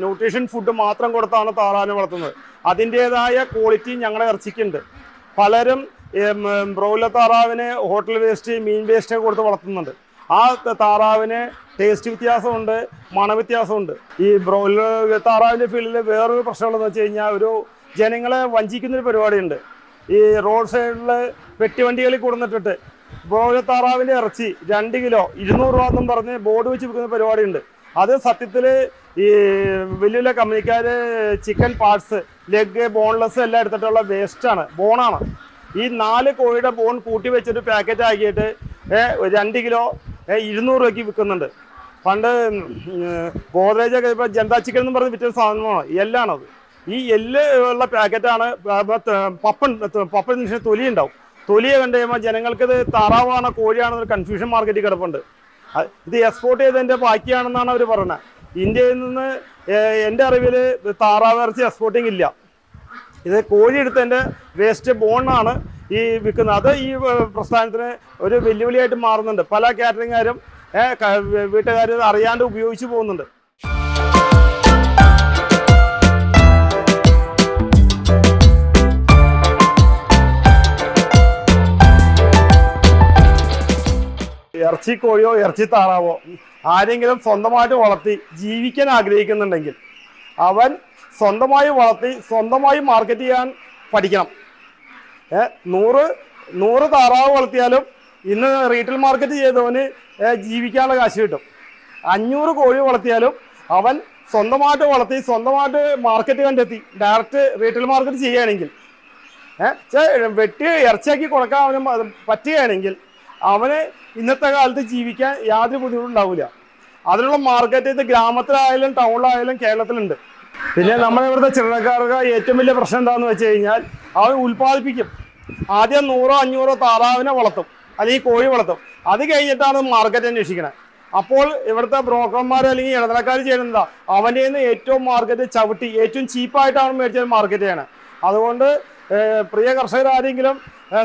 ന്യൂട്രീഷൻ ഫുഡ് മാത്രം കൊടുത്താണ് താറാവിനെ വളർത്തുന്നത്. അതിന്റേതായ ക്വാളിറ്റി ഞങ്ങളുടെ ഇറച്ചിക്കുണ്ട്. പലരും ബ്രോയിലർ താറാവിനെ ഹോട്ടൽ വേസ്റ്റ് മീൻ വേസ്റ്റ് കൊടുത്ത് വളർത്തുന്നുണ്ട്. ആ താറാവിന് ടേസ്റ്റ് വ്യത്യാസമുണ്ട് മണവ്യത്യാസമുണ്ട് ഈ ബ്രോയിലർ താറാവിന്റെ ഫീൽഡിൽ വേറൊരു പ്രശ്നമുള്ളതെന്ന് വെച്ച് കഴിഞ്ഞാൽ ഒരു ജനങ്ങളെ വഞ്ചിക്കുന്നൊരു പരിപാടിയുണ്ട്. ഈ റോഡ് സൈഡിൽ പെട്ടിവണ്ടികളിൽ കൊടുന്നിട്ടിട്ട് ബ്രോയിലർ താറാവിന്റെ ഇറച്ചി രണ്ട് കിലോ ഇരുന്നൂറ് രൂപ എന്നും പറഞ്ഞ് ബോർഡ് വെച്ച് വിൽക്കുന്ന പരിപാടിയുണ്ട്. അത് സത്യത്തിൽ ഈ വലിയ വലിയ കമ്പനിക്കാർ ചിക്കൻ പാർട്സ് ലെഗ് ബോൺലെസ് എല്ലാം എടുത്തിട്ടുള്ള വേസ്റ്റാണ് ബോണാണ് ഈ നാല് കോഴിയുടെ ബോൺ കൂട്ടി വെച്ചിട്ട് പാക്കറ്റ് ആക്കിയിട്ട് രണ്ട് കിലോ ഇരുന്നൂറ് രൂപയ്ക്ക് വിൽക്കുന്നുണ്ട്. പണ്ട് ഗോദ്രേജ് ഒക്കെ ഇപ്പോൾ ജനതാ ചിക്കൻ എന്ന് പറഞ്ഞ് വിറ്റ സാധനമാണ്? എല്ലാണത് ഈ എല്ല് ഉള്ള പാക്കറ്റാണ് പപ്പൻ പപ്പൻ തൊലി ഉണ്ടാവും. തൊലിയെ കണ്ടു കഴിയുമ്പോൾ ജനങ്ങൾക്കിത് താറാവാണോ കോഴിയാണെന്നൊരു കൺഫ്യൂഷൻ മാർക്കറ്റിൽ കിടപ്പുണ്ട്. ഇത് എക്സ്പോർട്ട് ചെയ്തതിന്റെ ബാക്കിയാണെന്നാണ് അവർ പറയുന്നത് ഇന്ത്യയിൽ നിന്ന് എന്റെ അറിവിൽ താറാവ് ഇറച്ചി എക്സ്പോർട്ടിങ് ഇല്ല. ഇത് കോഴി എടുത്തതിന്റെ വേസ്റ്റ് ബോണാണ് ഈ വിൽക്കുന്നത്. അത് ഈ പ്രസ്ഥാനത്തിന് ഒരു വെല്ലുവിളിയായിട്ട് മാറുന്നുണ്ട്. പല കാറ്ററിംഗുകാരും വീട്ടുകാർ അറിയാണ്ട് ഉപയോഗിച്ച് പോകുന്നുണ്ട്. ഇറച്ചി കോഴിയോ ഇറച്ചി താറാവോ ആരെങ്കിലും സ്വന്തമായിട്ട് വളർത്തി ജീവിക്കാൻ ആഗ്രഹിക്കുന്നുണ്ടെങ്കിൽ അവൻ സ്വന്തമായി വളർത്തി സ്വന്തമായി മാർക്കറ്റ് ചെയ്യാൻ പഠിക്കണം. നൂറ് നൂറ് താറാവ് വളർത്തിയാലും ഇന്ന് റീറ്റെയിൽ മാർക്കറ്റ് ചെയ്തവന് ജീവിക്കാനുള്ള കാശ് കിട്ടും. അഞ്ഞൂറ് കോഴി വളർത്തിയാലും അവൻ സ്വന്തമായിട്ട് വളർത്തി സ്വന്തമായിട്ട് മാർക്കറ്റ് കണ്ടെത്തി ഡയറക്റ്റ് റീറ്റെയിൽ മാർക്കറ്റ് ചെയ്യുകയാണെങ്കിൽ വെട്ടി ഇറച്ചിയാക്കി കൊടുക്കാൻ അവന് പറ്റുകയാണെങ്കിൽ അവന് ഇന്നത്തെ കാലത്ത് ജീവിക്കാൻ യാതൊരു ബുദ്ധിമുട്ടും ഉണ്ടാവില്ല. അതിനുള്ള മാർക്കറ്റ് ഇത് ഗ്രാമത്തിലായാലും ടൗണിലായാലും കേരളത്തിലുണ്ട്. പിന്നെ നമ്മുടെ ഇവിടുത്തെ ചെറുപ്പക്കാർക്ക് ഏറ്റവും വലിയ പ്രശ്നം എന്താണെന്ന് വെച്ച് കഴിഞ്ഞാൽ അവർ ഉൽപ്പാദിപ്പിക്കും. ആദ്യം നൂറോ അഞ്ഞൂറോ താറാവിനെ വളർത്തും. അല്ലെങ്കിൽ കോഴി വളർത്തും. അത് കഴിഞ്ഞിട്ടാണ് മാർക്കറ്റ് അന്വേഷിക്കുന്നത് അപ്പോൾ ഇവിടുത്തെ ബ്രോക്കർമാർ അല്ലെങ്കിൽ ഇടനിലക്കാർ ചെയ്യുന്നതാ അവന്റെ നിന്ന് ഏറ്റവും മാർക്കറ്റ് ചവിട്ടി ഏറ്റവും ചീപ്പായിട്ടാണ് മേടിച്ചത് മാർക്കറ്റ് ചെയ്യണത്. അതുകൊണ്ട് പ്രിയ ഏഹ്,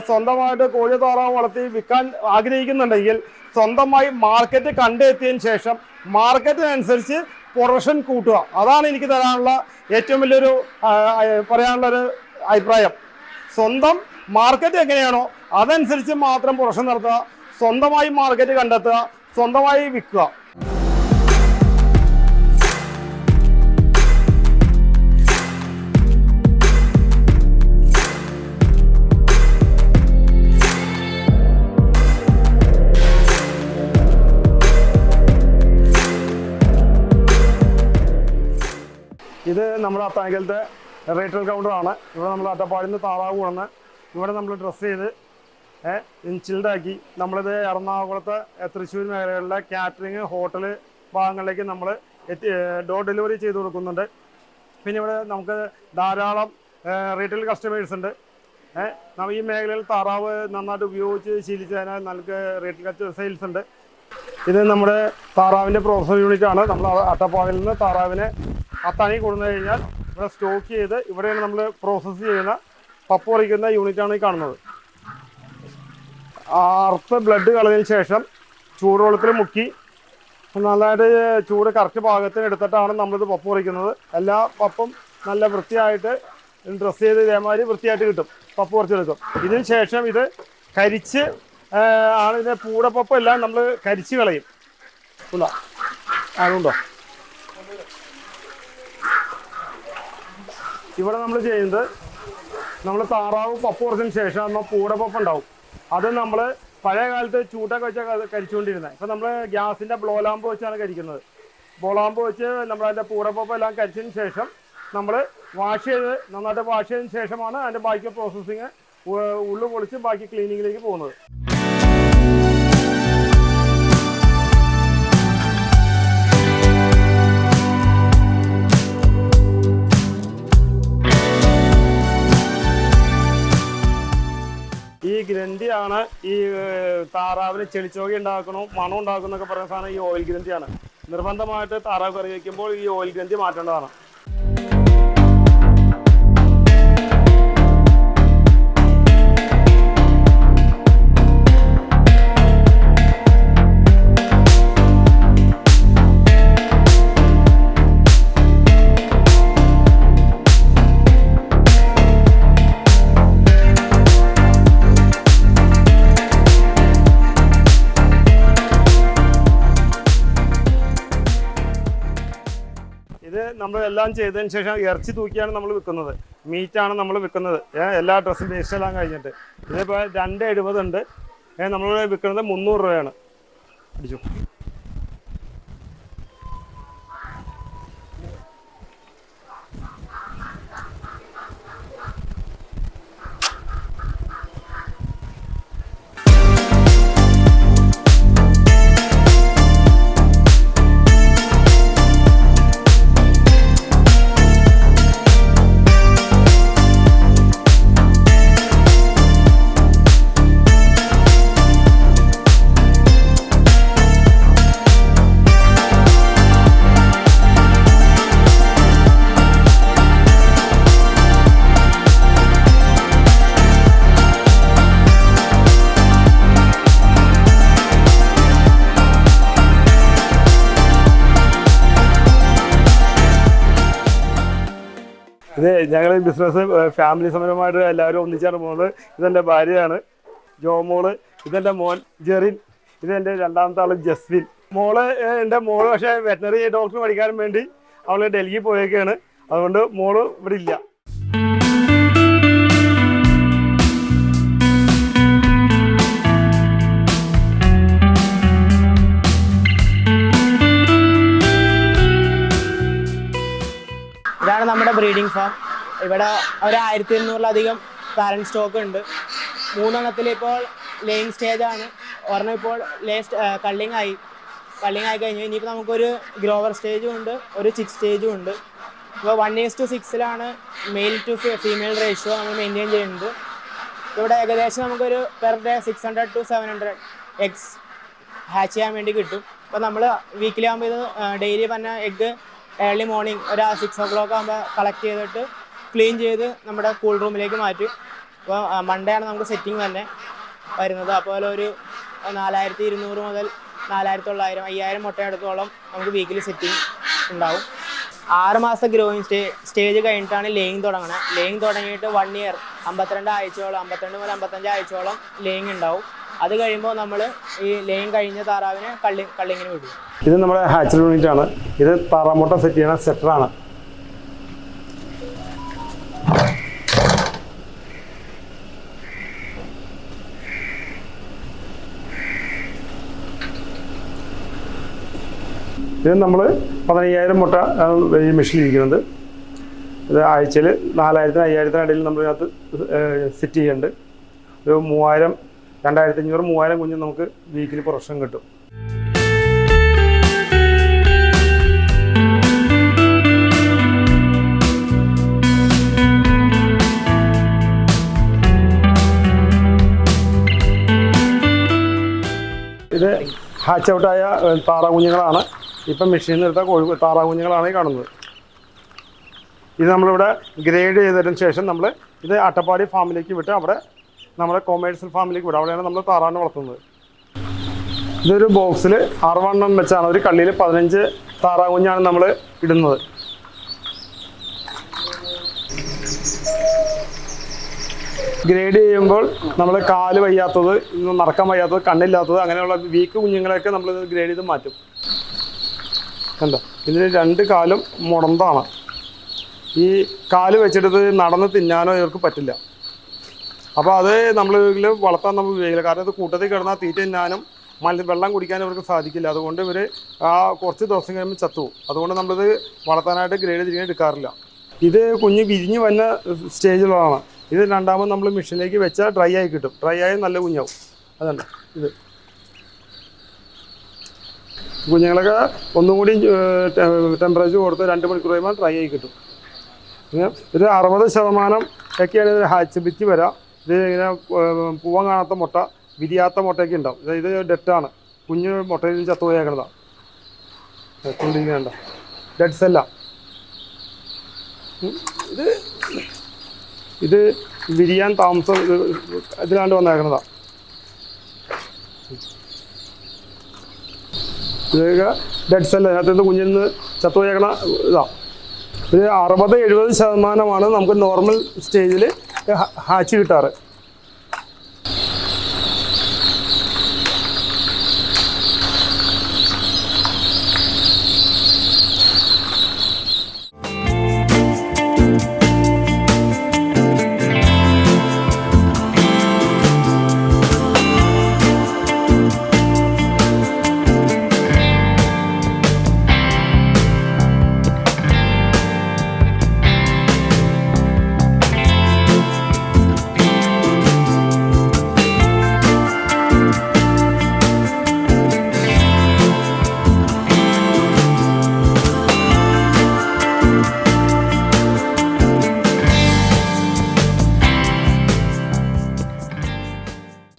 സ്വന്തമായിട്ട് കോഴി താറാവ് വളർത്തി വിൽക്കാൻ ആഗ്രഹിക്കുന്നുണ്ടെങ്കിൽ സ്വന്തമായി മാർക്കറ്റ് കണ്ടെത്തിയതിന് ശേഷം മാർക്കറ്റിനനുസരിച്ച് പ്രൊഡക്ഷൻ കൂട്ടുക. അതാണ് എനിക്ക് തരാനുള്ള ഏറ്റവും വലിയൊരു പറയാനുള്ളൊരു അഭിപ്രായം. സ്വന്തം മാർക്കറ്റ് എങ്ങനെയാണോ അതനുസരിച്ച് മാത്രം പ്രൊഡക്ഷൻ നടത്തുക. സ്വന്തമായി മാർക്കറ്റ് കണ്ടെത്തുക. സ്വന്തമായി വിൽക്കുക. ഇത് നമ്മുടെ അത്താങ്കലത്തെ റീറ്റെയിൽ കൗണ്ടറാണ്. ഇവിടെ നമ്മൾ അട്ടപ്പാടിന്ന് താറാവ് കൊണ്ടുവന്ന് ഇവിടെ നമ്മൾ ഡ്രസ്സ് ചെയ്ത് ചിൽഡാക്കി നമ്മളിത് എറണാകുളത്തെ തൃശ്ശൂർ മേഖലകളിലെ കാറ്ററിങ് ഹോട്ടൽ ഭാഗങ്ങളിലേക്ക് നമ്മൾ എത്തി ഡോർ ഡെലിവറി ചെയ്ത് കൊടുക്കുന്നുണ്ട്. പിന്നെ ഇവിടെ നമുക്ക് ധാരാളം റീറ്റെയിൽ കസ്റ്റമേഴ്സ് ഉണ്ട്. ഏഹ് ഈ മേഖലയിൽ താറാവ് നന്നായിട്ട് ഉപയോഗിച്ച് ശീലിച്ചതിനാൽ നമുക്ക് റീറ്റെയിൽ സെയിൽസ് ഉണ്ട്. ഇത് നമ്മുടെ താറാവിന്റെ പ്രോസസ് യൂണിറ്റ് ആണ്. നമ്മൾ അട്ടപ്പാടിൽ നിന്ന് താറാവിനെ അത്താണി കൊടുന്നു കഴിഞ്ഞാൽ ഇവിടെ സ്റ്റോക്ക് ചെയ്ത് ഇവിടെയാണ് നമ്മൾ പ്രോസസ്സ് ചെയ്യുന്ന പപ്പ് പറിക്കുന്ന യൂണിറ്റാണ് ഈ കാണുന്നത്. അറുത്ത് ബ്ലഡ് കളഞ്ഞതിന് ശേഷം ചൂടുവെള്ളത്തിൽ മുക്കി നന്നായിട്ട് ചൂട് കറക്റ്റ് പാകത്തിന് എടുത്തിട്ടാണ് നമ്മളിത് പപ്പ് പറിക്കുന്നത്. എല്ലാ പപ്പും നല്ല വൃത്തിയായിട്ട് ഡ്രസ്സ് ചെയ്ത് ഇതേമാതിരി വൃത്തിയായിട്ട് കിട്ടും പപ്പ് പറിച്ചെടുക്കും. ഇതിന് ശേഷം ഇത് കരിച്ച് ആണ് ഇതിന്റെ പൂടപ്പപ്പ് എല്ലാം നമ്മൾ കരിച്ച് കളയും. അതുണ്ടോ ഇവിടെ നമ്മൾ ചെയ്യുന്നത് നമ്മൾ താറാവ് പപ്പ് കുറച്ചതിന് ശേഷം നമ്മൾ പൂടപ്പപ്പ് ഉണ്ടാവും. അത് നമ്മൾ പഴയ കാലത്ത് ചൂട്ടൊക്കെ വെച്ചാൽ കരിച്ചുകൊണ്ടിരുന്നത് ഇപ്പം നമ്മൾ ഗ്യാസിന്റെ ബ്ലോലാമ്പ് വെച്ചാണ് കരിക്കുന്നത്. ബ്ലോലാമ്പ് വെച്ച് നമ്മൾ അതിന്റെ പൂടപ്പപ്പ് എല്ലാം കരിച്ചതിന് ശേഷം നമ്മൾ വാഷ് ചെയ്ത് നന്നായിട്ട് വാഷ് ചെയ്തതിന് ശേഷമാണ് അതിന്റെ ബാക്കി പ്രോസസ്സിങ് ഉള്ളു പൊളിച്ച് ബാക്കി ക്ലീനിങ്ങിലേക്ക് പോകുന്നത്. ഗ്രന്ഥിയാണ് ഈ താറാവിന് ചെളിച്ചോക ഉണ്ടാക്കണം മണം ഉണ്ടാക്കുന്നൊക്കെ പറയുന്ന സാധനം ഈ ഓയിൽ ഗ്രന്ഥിയാണ്. നിർബന്ധമായിട്ട് താറാവ് കറി വയ്ക്കുമ്പോൾ ഈ ഓയിൽ ഗ്രന്ഥി മാറ്റേണ്ടതാണ്. എല്ലാം ചെയ്തതിന് ശേഷം ഇറച്ചി തൂക്കിയാണ് നമ്മൾ വിൽക്കുന്നത്. മീറ്റാണ് നമ്മൾ വിൽക്കുന്നത്. എല്ലാ ഡ്രസ്സും വേസ്റ്റ് എല്ലാം കഴിഞ്ഞിട്ട്. ഇതിപ്പോൾ രണ്ട് എഴുപതുണ്ട്. നമ്മൾ വിൽക്കുന്നത് മുന്നൂറ് രൂപയാണ്. അടിച്ചു. ബിസിനസ് ഫാമിലി സമരമായിട്ട് എല്ലാവരും ഒന്നിച്ചാണ് പോകുന്നത്. ഇതെന്റെ ഭാര്യയാണ് ജോമോൾ. ഇതെന്റെ മോൻ ജെറിൻ. ഇതെന്റെ രണ്ടാമത്തെ ആൾ ജസ്വിൻ. മോൾ എന്റെ മോൾ പക്ഷേ വെറ്റനറി ഡോക്ടർ പഠിക്കാൻ വേണ്ടി അവൾ ഡൽഹി പോയേക്കാണ്. അതുകൊണ്ട് മോൾ ഇവിടെ ഇല്ല. ഇതാണ് നമ്മുടെ ബ്രീഡിംഗ് ഫാം. ഇവിടെ ഒരു ആയിരത്തി എണ്ണൂറിലധികം പാരന്റ് സ്റ്റോക്ക് ഉണ്ട്. മൂന്നെണ്ണത്തിൽ ഇപ്പോൾ ലേയിങ് ആണ്. ഒരെണ്ണം ഇപ്പോൾ ലേസ്റ്റ് കള്ളിങ് ആയി. കള്ളിങ് ആയി കഴിഞ്ഞു. ഇനിയിപ്പോൾ നമുക്കൊരു ഗ്രോവർ സ്റ്റേജും ഉണ്ട് ഒരു ചിക്ക് സ്റ്റേജും ഉണ്ട്. ഇപ്പോൾ വൺ ഇയേഴ്സ് ടു സിക്സിലാണ് മെയിൽ ടു ഫീമെയിൽ റേഷ്യോ നമ്മൾ മെയിന്റെയിൻ ചെയ്യുന്നത്. ഇവിടെ ഏകദേശം നമുക്കൊരു per day six hundred to seven hundred eggs hatch ചെയ്യാൻ വേണ്ടി കിട്ടും. അപ്പോൾ നമ്മൾ വീക്കിലി ആകുമ്പോൾ ഇത് ഡെയിലി പറഞ്ഞ എഗ്ഗ് ഏർലി മോർണിംഗ് ഒരു സിക്സ് ഓ ക്ലോക്ക് ആകുമ്പോൾ കളക്ട് ചെയ്തിട്ട് ക്ലീൻ ചെയ്ത് നമ്മുടെ കൂൾ റൂമിലേക്ക് മാറ്റും. അപ്പോൾ മൺഡേ ആണ് നമുക്ക് സെറ്റിംഗ് തന്നെ വരുന്നത്. അപ്പോൾ ഒരു നാലായിരത്തി ഇരുന്നൂറ് മുതൽ നാലായിരത്തി തൊള്ളായിരം അയ്യായിരം മുട്ടയടുത്തോളം നമുക്ക് വീക്കിലി സെറ്റിംഗ് ഉണ്ടാവും. ആറ് മാസം ഗ്രോയിങ് സ്റ്റേ സ്റ്റേജ് കഴിഞ്ഞിട്ടാണ് ലേയിങ് തുടങ്ങുന്നത് ലേയിങ് തുടങ്ങിയിട്ട് വൺ ഇയർ അമ്പത്തിരണ്ട് ആഴ്ചയോളം അമ്പത്തിരണ്ട് മുതൽ അമ്പത്തഞ്ച് ആഴ്ചയോളം ലേയിങ് ഉണ്ടാവും. അത് കഴിയുമ്പോൾ നമ്മൾ ഈ ലേയിങ് കഴിഞ്ഞ താറാവിനെ കള്ളി കള്ളിങ്ങിന് വിടും. ഇത് നമ്മുടെ ഹാച്ചറി യൂണിറ്റ് ആണ്. ഇത് താറാമുട്ട സെറ്റ് ചെയ്യണ സെറ്ററാണ് ഇത് നമ്മൾ പതിനയ്യായിരം മുട്ട ഈ മെഷീനിൽ ഇരിക്കുന്നത്. ഇത് ആഴ്ചയിൽ നാലായിരത്തിന് അയ്യായിരത്തിന് ഇടയിൽ നമ്മളിതിനകത്ത് സെറ്റ് ചെയ്യുന്നുണ്ട്. ഒരു മൂവായിരം രണ്ടായിരത്തി അഞ്ഞൂറ് മൂവായിരം കുഞ്ഞ് നമുക്ക് വീക്കിൽ പ്രൊഡക്ഷൻ കിട്ടും. ഇത് ഹാച്ച് ഔട്ടായ താറാ കുഞ്ഞുങ്ങളാണ് ഇപ്പം മെഷീനിൽ എടുത്ത കോഴി താറാ കുഞ്ഞുങ്ങളാണ് ഈ കാണുന്നത്. ഇത് നമ്മളിവിടെ ഗ്രേഡ് ചെയ്തതിന് ശേഷം നമ്മൾ ഇത് അട്ടപ്പാടി ഫാമിലേക്ക് വിട്ട് അവിടെ നമ്മുടെ കൊമേഴ്സ്യൽ ഫാമിലേക്ക് വിടും. അവിടെയാണ് നമ്മൾ താറാവിനെ വളർത്തുന്നത്. ഇതൊരു ബോക്സിൽ അറുവണ്ണം വെച്ചാണ് ഒരു കള്ളിയിൽ പതിനഞ്ച് താറാ കുഞ്ഞാണ് നമ്മൾ ഇടുന്നത്. ഗ്രേഡ് ചെയ്യുമ്പോൾ നമ്മൾ കാൽ വയ്യാത്തത് നടക്കാൻ വയ്യാത്തത് കണ്ണില്ലാത്തത് അങ്ങനെയുള്ള വീക്ക് കുഞ്ഞുങ്ങളെയൊക്കെ നമ്മൾ ഗ്രേഡ് ചെയ്ത് മാറ്റും. കണ്ടോ? ഇതിന് രണ്ട് കാലും മുടന്താണ് ഈ കാൽ വെച്ചിട്ട് നടന്ന് തിന്നാനോ ഇവർക്ക് പറ്റില്ല. അപ്പോൾ അത് നമ്മൾ വളർത്താൻ നമ്മൾ ഉപയോഗിക്കില്ല. കാരണം ഇത് കൂട്ടത്തിൽ കിടന്നാൽ തീറ്റ തിന്നാനും മല വെള്ളം കുടിക്കാനും ഇവർക്ക് സാധിക്കില്ല. അതുകൊണ്ട് ഇവർ ആ കുറച്ച് ദിവസം കഴിയുമ്പോൾ ചത്തുപോകും അതുകൊണ്ട് നമ്മളിത് വളർത്താനായിട്ട് ഗ്രേഡ് തിരികെ എടുക്കാറില്ല. ഇത് കുഞ്ഞ് വിരിഞ്ഞ് വന്ന സ്റ്റേജിലുള്ളതാണ്. ഇത് രണ്ടാമത് നമ്മൾ മെഷീനിലേക്ക് വെച്ചാൽ ഡ്രൈ ആയി കിട്ടും. ഡ്രൈ ആയി നല്ല കുഞ്ഞാവും. അതുണ്ട് ഇത്. കുഞ്ഞുങ്ങളൊക്കെ ഒന്നും കൂടി ടെമ്പറേച്ചർ കൊടുത്ത് രണ്ട് മണിക്കൂർ കഴിയുമ്പോൾ ഡ്രൈ ആയി കിട്ടും. ഇത് അറുപത് ശതമാനം ഒക്കെയാണ് ഇതിന് ഹാച്ച് ഭിത്തി വരാം. ഇത് ഇങ്ങനെ പൂവാൻ കാണാത്ത മുട്ട വിരിയാത്ത മുട്ടയൊക്കെ ഉണ്ടാവും. ഇത് ഡെറ്റാണ് കുഞ്ഞ് മുട്ടയിൽ ചത്തുപോയേക്കണതാണ് ചത്തുകൊണ്ടിരിക്കണ്ട ഡെഡ് സെല്ല ഇത് ഇത് വിരിയാൻ താമസം ഇത് ഇതിലാണ്ട് വന്നേക്കണതാണ് ഇതൊക്കെ ഡെഡ് സെല്ല് അതിനകത്ത് നിന്ന് കുഞ്ഞിൽ നിന്ന് ചത്തുപോയേക്കണ ഇതാണ് ഒരു അറുപത് എഴുപത് ശതമാനമാണ് നമുക്ക് നോർമൽ സ്റ്റേജിൽ ഹാച്ച് കിട്ടാറ്.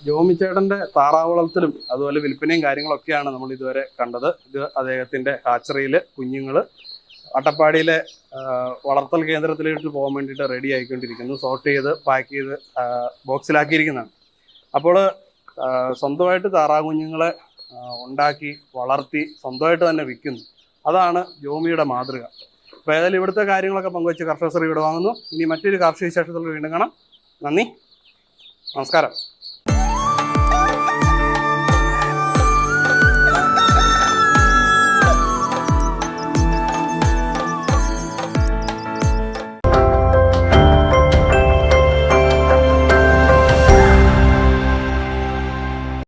ജോമി താറാവ് വളർത്തലും അതുപോലെ വിൽപ്പനയും കാര്യങ്ങളൊക്കെയാണ് നമ്മൾ ഇതുവരെ കണ്ടത്. ഇത് അദ്ദേഹത്തിന്റെ കാച്ചറിയിൽ കുഞ്ഞുങ്ങൾ അട്ടപ്പാടിയിലെ വളർത്തൽ കേന്ദ്രത്തിലേക്ക് പോകാൻ വേണ്ടിയിട്ട് റെഡി ആയിക്കൊണ്ടിരിക്കുന്നു. സോർട്ട് ചെയ്ത് പാക്ക് ചെയ്ത് ബോക്സിലാക്കിയിരിക്കുന്നതാണ് അപ്പോൾ സ്വന്തമായിട്ട് താറാവ് കുഞ്ഞുങ്ങളെ ഉണ്ടാക്കി വളർത്തി സ്വന്തമായിട്ട് തന്നെ വിൽക്കുന്നു. അതാണ് ജോമിയുടെ മാതൃക. അപ്പോൾ ഏതായാലും ഇവിടുത്തെ കാര്യങ്ങളൊക്കെ പങ്കുവച്ച് കർഷകർ ഇവിടെ വാങ്ങുന്നു. ഇനി മറ്റൊരു കാർഷിക വിശേഷത്തിൽ വീണ്ടും കാണാം. നന്ദി. നമസ്കാരം. Oh!